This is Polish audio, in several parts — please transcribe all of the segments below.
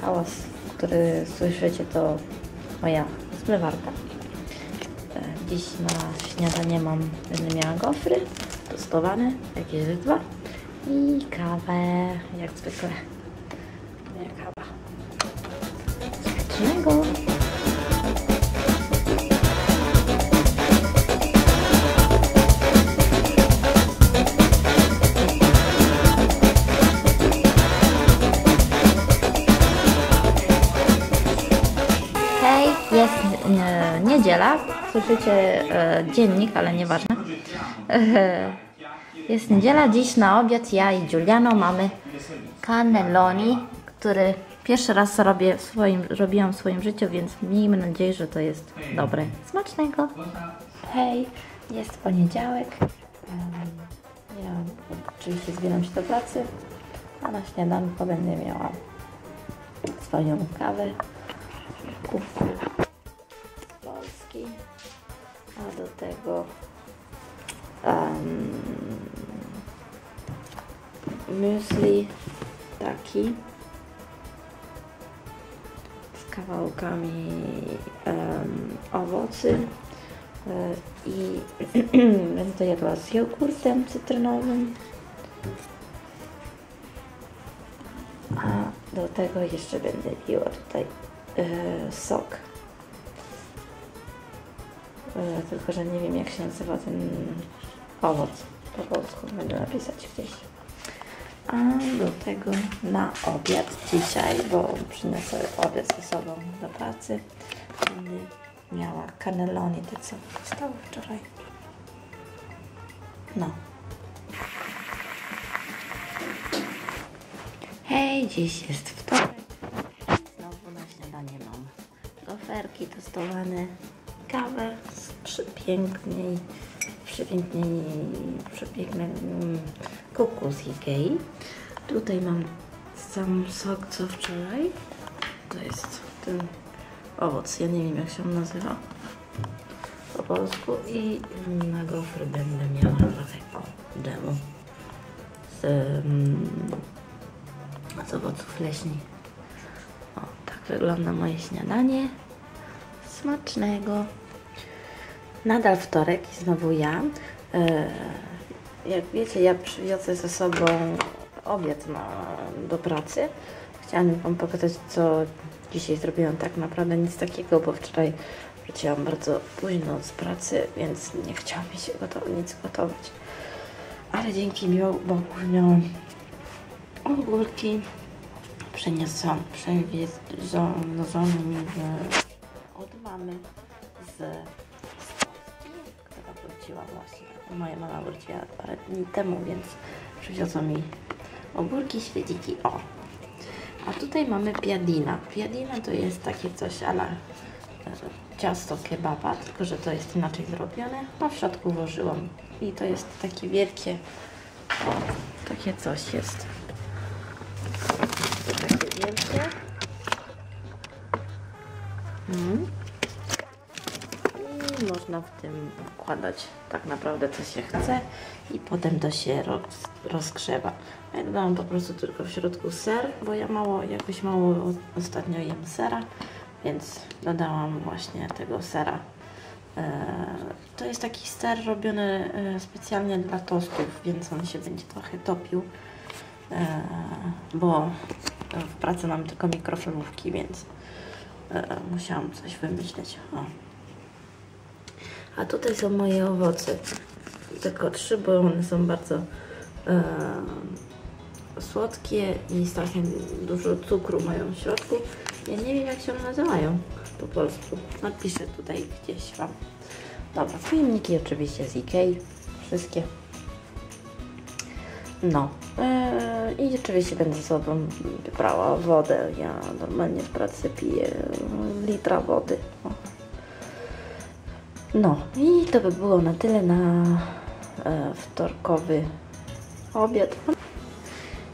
hałas, który słyszycie, to moja zmywarka. E, dziś na śniadanie mam, będę miała gofry tostowane, jakieś dwa i kawę, jak zwykle. Moja kawa. Smacznego! E, niedziela. Słyszycie e, dziennik, ale nieważne. E, jest niedziela. Dziś na obiad ja i Giuliano mamy cannelloni, który pierwszy raz robię w swoim, robiłam w swoim życiu, więc miejmy nadzieję, że to jest dobre. Smacznego! Hej, jest poniedziałek. Ja oczywiście zbieram się do pracy, a na śniadanko będę miała swoją kawę z A do tego um, muesli taki z kawałkami em, owocy e, i będę jadła z jogurtem cytrynowym. A do tego jeszcze będę piła tutaj e, sok. Tylko, że nie wiem jak się nazywa ten owoc po polsku. Będę napisać gdzieś. A do tego na obiad dzisiaj, bo przyniosę obiad ze sobą do pracy. Będę miała cannelloni, te co stały wczoraj. No. Hej, dziś jest wtorek. Znowu na śniadanie mam goferki tostowane, kawę z przepięknej, przepięknej, przepięknym kuku z Ikei. Tutaj mam sam sok co wczoraj. To jest ten owoc, ja nie wiem jak się on nazywa po polsku i na gofry będę miała trochę dżemu z, mm, z owoców leśni. O, tak wygląda moje śniadanie. Smacznego. Nadal wtorek i znowu ja. E, jak wiecie, ja przywiozę ze sobą obiad na, do pracy. Chciałam Wam pokazać, co dzisiaj zrobiłam. Tak naprawdę nic takiego, bo wczoraj wróciłam bardzo późno z pracy, więc nie chciałam mi się gotow nic gotować. Ale dzięki Bogu miałam ogórki, przeniosłam, przewiezone mi w- od mamy z, z Polski, która wróciła właśnie. Moja mama wróciła parę dni temu, więc przywiozła mi ogórki, śledziki. O! A tutaj mamy piadina. Piadina to jest takie coś ala e, ciasto kebaba, tylko że to jest inaczej zrobione. A w środku włożyłam. I to jest takie wielkie, o, takie coś jest. Takie wielkie. Mm. I można w tym wkładać tak naprawdę co się chce i potem to się roz, rozgrzewa. Ja dodałam po prostu tylko w środku ser, bo ja mało, jakoś mało ostatnio jem sera, więc dodałam właśnie tego sera. E, to jest taki ser robiony e, specjalnie dla tostów, więc on się będzie trochę topił, e, bo w pracy mam tylko mikrofalówki, więc musiałam coś wymyśleć. O. A tutaj są moje owoce. Tylko trzy, bo one są bardzo e, słodkie i strasznie dużo cukru mają w środku. Ja nie wiem jak się one nazywają po polsku. Napiszę tutaj gdzieś Wam. Dobra, pojemniki oczywiście z Ikei. Wszystkie. No. E, I oczywiście będę ze sobą brała wodę. Ja normalnie w pracy piję litra wody. No i to by było na tyle na e, wtorkowy obiad.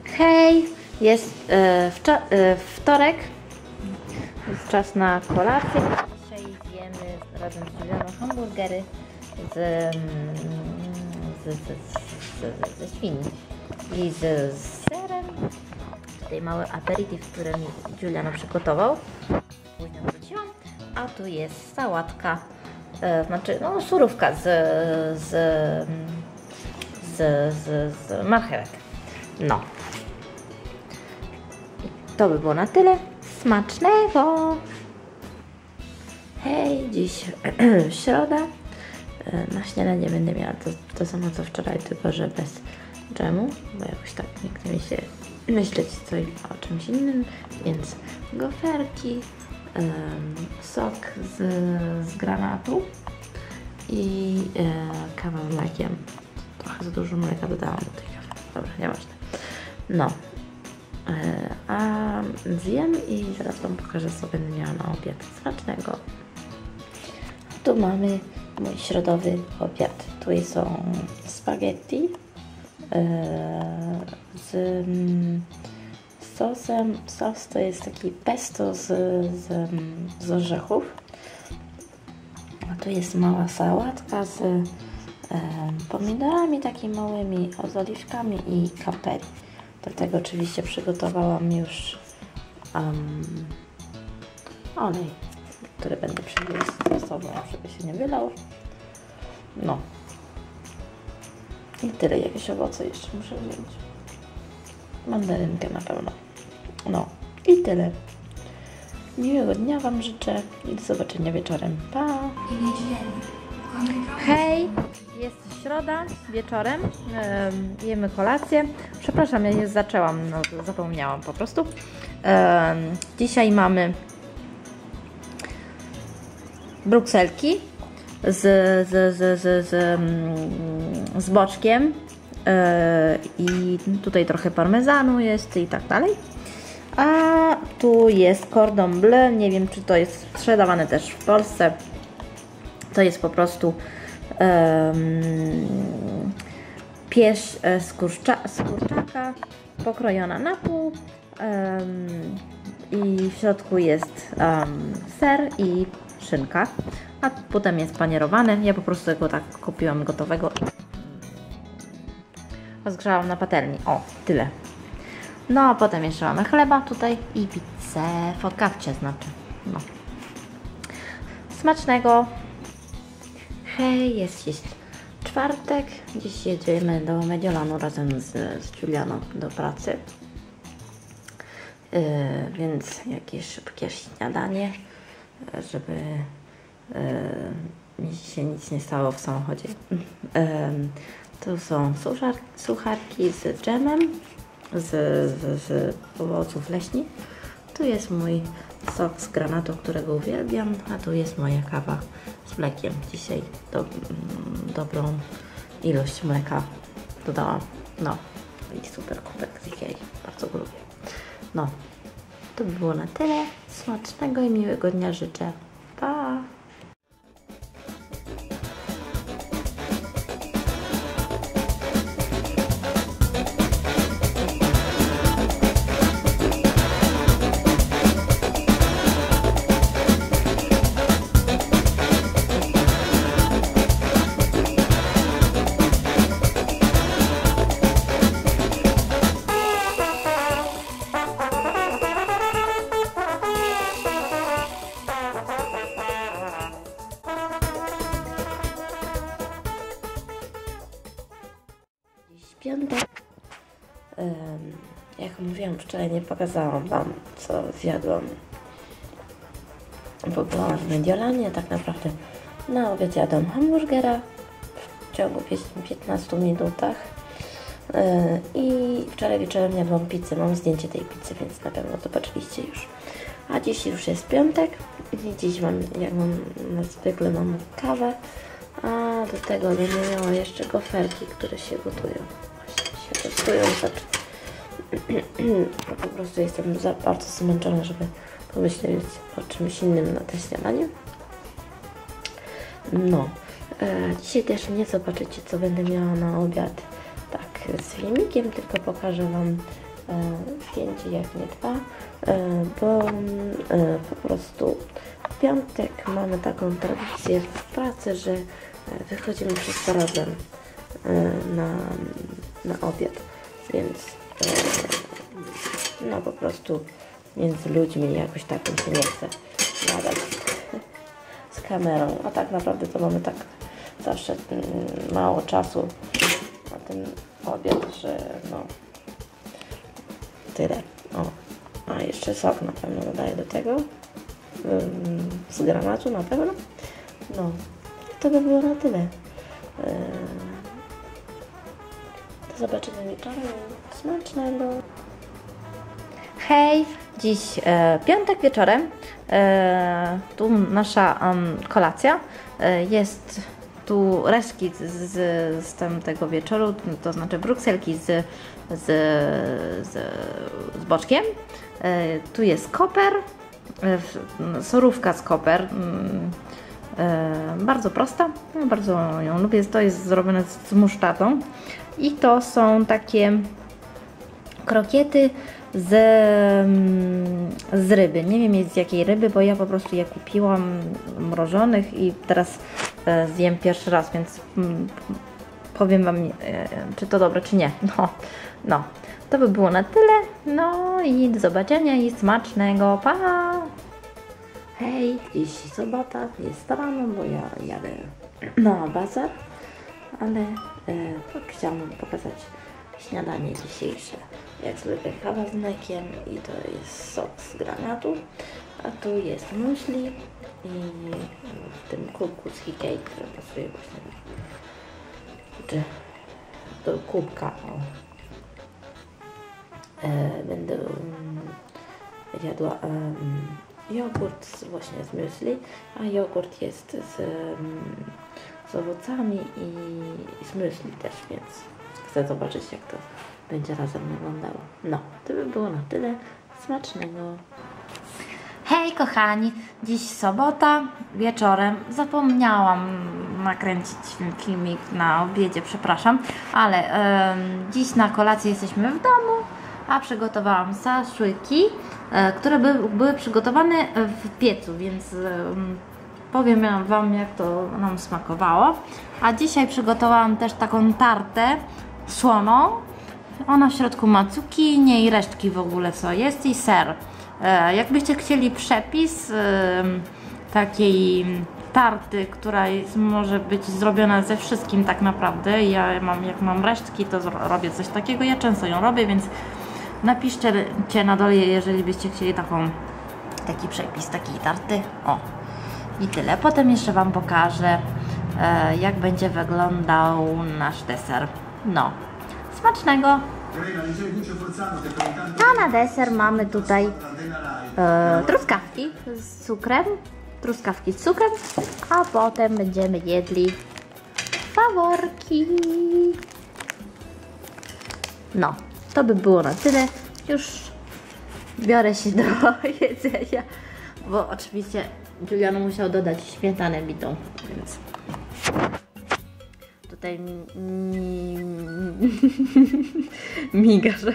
Hej, jest e, wtorek, jest czas na kolację. Dzisiaj zjemy razem z Julianą hamburgery z, mm, z, z, z, z, ze świni. I z, serem. Tutaj mały aperitif, który mi Juliano przygotował. Później wróciłam. A tu jest sałatka, e, znaczy no surówka z, z, z, z, z marchewek. No. To by było na tyle. Smacznego! Hej, dziś środa. E, Na śniadanie będę miała to, to samo co wczoraj, tylko że bez dżemu, bo jakoś tak nie chce mi się myśleć coś o czymś innym, więc goferki, sok z, z granatu i e, kawa mlekiem. Trochę za dużo mleka dodałam do tej kawy. Dobra, nieważne. No. E, a zjem i zaraz Wam pokażę, co będę na obiad smacznego. Tu mamy mój środowy obiad. Tu są spaghetti e, z mm, sosem. Sos to jest taki pesto z, z, z orzechów. A tu jest mała sałatka z e, pomidorami takimi małymi, z oliwkami i kapeli. Do tego oczywiście przygotowałam już um, olej, który będę przywiózł ze sobą, żeby się nie wylał. No. I tyle, jakieś owoce jeszcze muszę wziąć. Mandarynkę na pewno. No. I tyle. Miłego dnia Wam życzę i do zobaczenia wieczorem. Pa! Hej, jest środa wieczorem, em, jemy kolację. Przepraszam, ja nie zaczęłam, no, zapomniałam po prostu. Em, dzisiaj mamy brukselki z, z, z, z, z, mm, z boczkiem e, i tutaj trochę parmezanu jest i tak dalej. A tu jest cordon bleu, nie wiem czy to jest sprzedawane też w Polsce. To jest po prostu um, pierś e, z, kurcza, z kurczaka pokrojona na pół em, i w środku jest em, ser i szynka, a potem jest panierowany. Ja po prostu go tak kupiłam gotowego rozgrzałam na patelni. O, tyle. No, a potem jeszcze mamy chleba tutaj i pizzę, focaccia znaczy. No. Smacznego! Hej, jest, jest czwartek. Dziś jedziemy do Mediolanu razem z, z Julianą do pracy. Yy, więc jakieś szybkie śniadanie, żeby yy, mi się nic nie stało w samochodzie. Yy, tu są suszar, sucharki z dżemem, z, z, z owoców leśnych. Tu jest mój sok z granatu, którego uwielbiam, a tu jest moja kawa z mlekiem. Dzisiaj do, mm, dobrą ilość mleka dodałam. No i super kubek z Ikei. Bardzo go lubię. No, to by było na tyle. Smacznego i miłego dnia życzę. Pokazałam Wam, co zjadłam. Bo byłam w Mediolanie, tak naprawdę na obiad jadłam hamburgera w ciągu pięć- 15 minutach. E, I wczoraj wieczorem jadłam pizzę. Mam zdjęcie tej pizzy, więc na pewno zobaczyliście już. A dziś już jest piątek i dziś mam, jak mam na zwykle mam kawę, a do tego będę miała jeszcze goferki, które się gotują. Właśnie się gotują, bo po prostu jestem za bardzo zmęczona, żeby pomyśleć o czymś innym na te śniadanie. No, e, dzisiaj też nie zobaczycie, co będę miała na obiad tak z filmikiem, tylko pokażę Wam e, zdjęcie jak nie dwa, e, bo e, po prostu w piątek mamy taką tradycję w pracy, że wychodzimy wszyscy razem na, na obiad. więc no po prostu między ludźmi jakoś tak mi się nie chce gadać z kamerą. A tak naprawdę to mamy tak zawsze mm, mało czasu na ten obiad, że no tyle. O, a jeszcze sok na pewno dodaję do tego. Z granatu na pewno. No, to by było na tyle. Zobaczenia wieczorem. Smacznego. Hej, dziś e, piątek wieczorem. E, tu nasza em, kolacja. E, jest tu resztki z, z, z tamtego wieczoru, to znaczy brukselki z, z, z, z boczkiem. E, tu jest koper, e, sorówka z koper. Bardzo prosta, no, bardzo ją lubię. To jest zrobione z, z. I to są takie krokiety z, mm, z ryby. Nie wiem z jakiej ryby, bo ja po prostu je kupiłam mrożonych i teraz e, zjem pierwszy raz, więc mm, powiem Wam, e, czy to dobre, czy nie. No, no. To by było na tyle. No i do zobaczenia i smacznego. Pa! Hej, dziś sobota, jest rano, bo ja jadę na bazar, ale e, tak chciałam pokazać śniadanie dzisiejsze. Jak zwykle kawa z mlekiem i to jest sok z granatu, a tu jest muesli i w tym kubku z Ikei, które pasuje właśnie do, do kubka. E, będę mm, jadła em, jogurt właśnie z muesli, a jogurt jest z, em, z owocami i, z muesli też, więc chcę zobaczyć jak to będzie razem wyglądało. No, to by było na tyle. Smacznego! Hej kochani, dziś sobota, wieczorem. Zapomniałam nakręcić filmik na obiedzie, przepraszam, ale em, dziś na kolację jesteśmy w domu, a przygotowałam szaszłyki, e, które by, były przygotowane w piecu, więc em, powiem Wam jak to nam smakowało. A dzisiaj przygotowałam też taką tartę słoną, ona w środku ma cukinię i resztki w ogóle co jest i ser. E, Jakbyście chcieli przepis takiej tarty, która jest, może być zrobiona ze wszystkim tak naprawdę. Ja mam, jak mam resztki, to robię coś takiego. Ja często ją robię, więc napiszcie cię na dole, jeżeli byście chcieli taką, taki przepis takiej tarty. O, i tyle. Potem jeszcze Wam pokażę, e, jak będzie wyglądał nasz deser. No, smacznego! A na deser mamy tutaj e, truskawki z cukrem, truskawki z cukrem, a potem będziemy jedli faworki. No, to by było na tyle. Już biorę się do jedzenia, bo oczywiście Julian musiał dodać śmietanę bitą, więc tutaj mi, mi, miga, że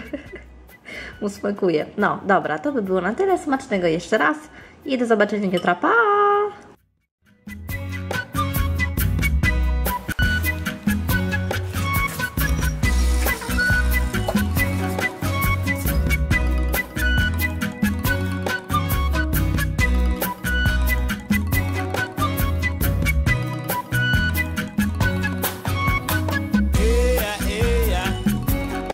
mu smakuje. No, dobra, to by było na tyle. Smacznego jeszcze raz i do zobaczenia jutro. Pa!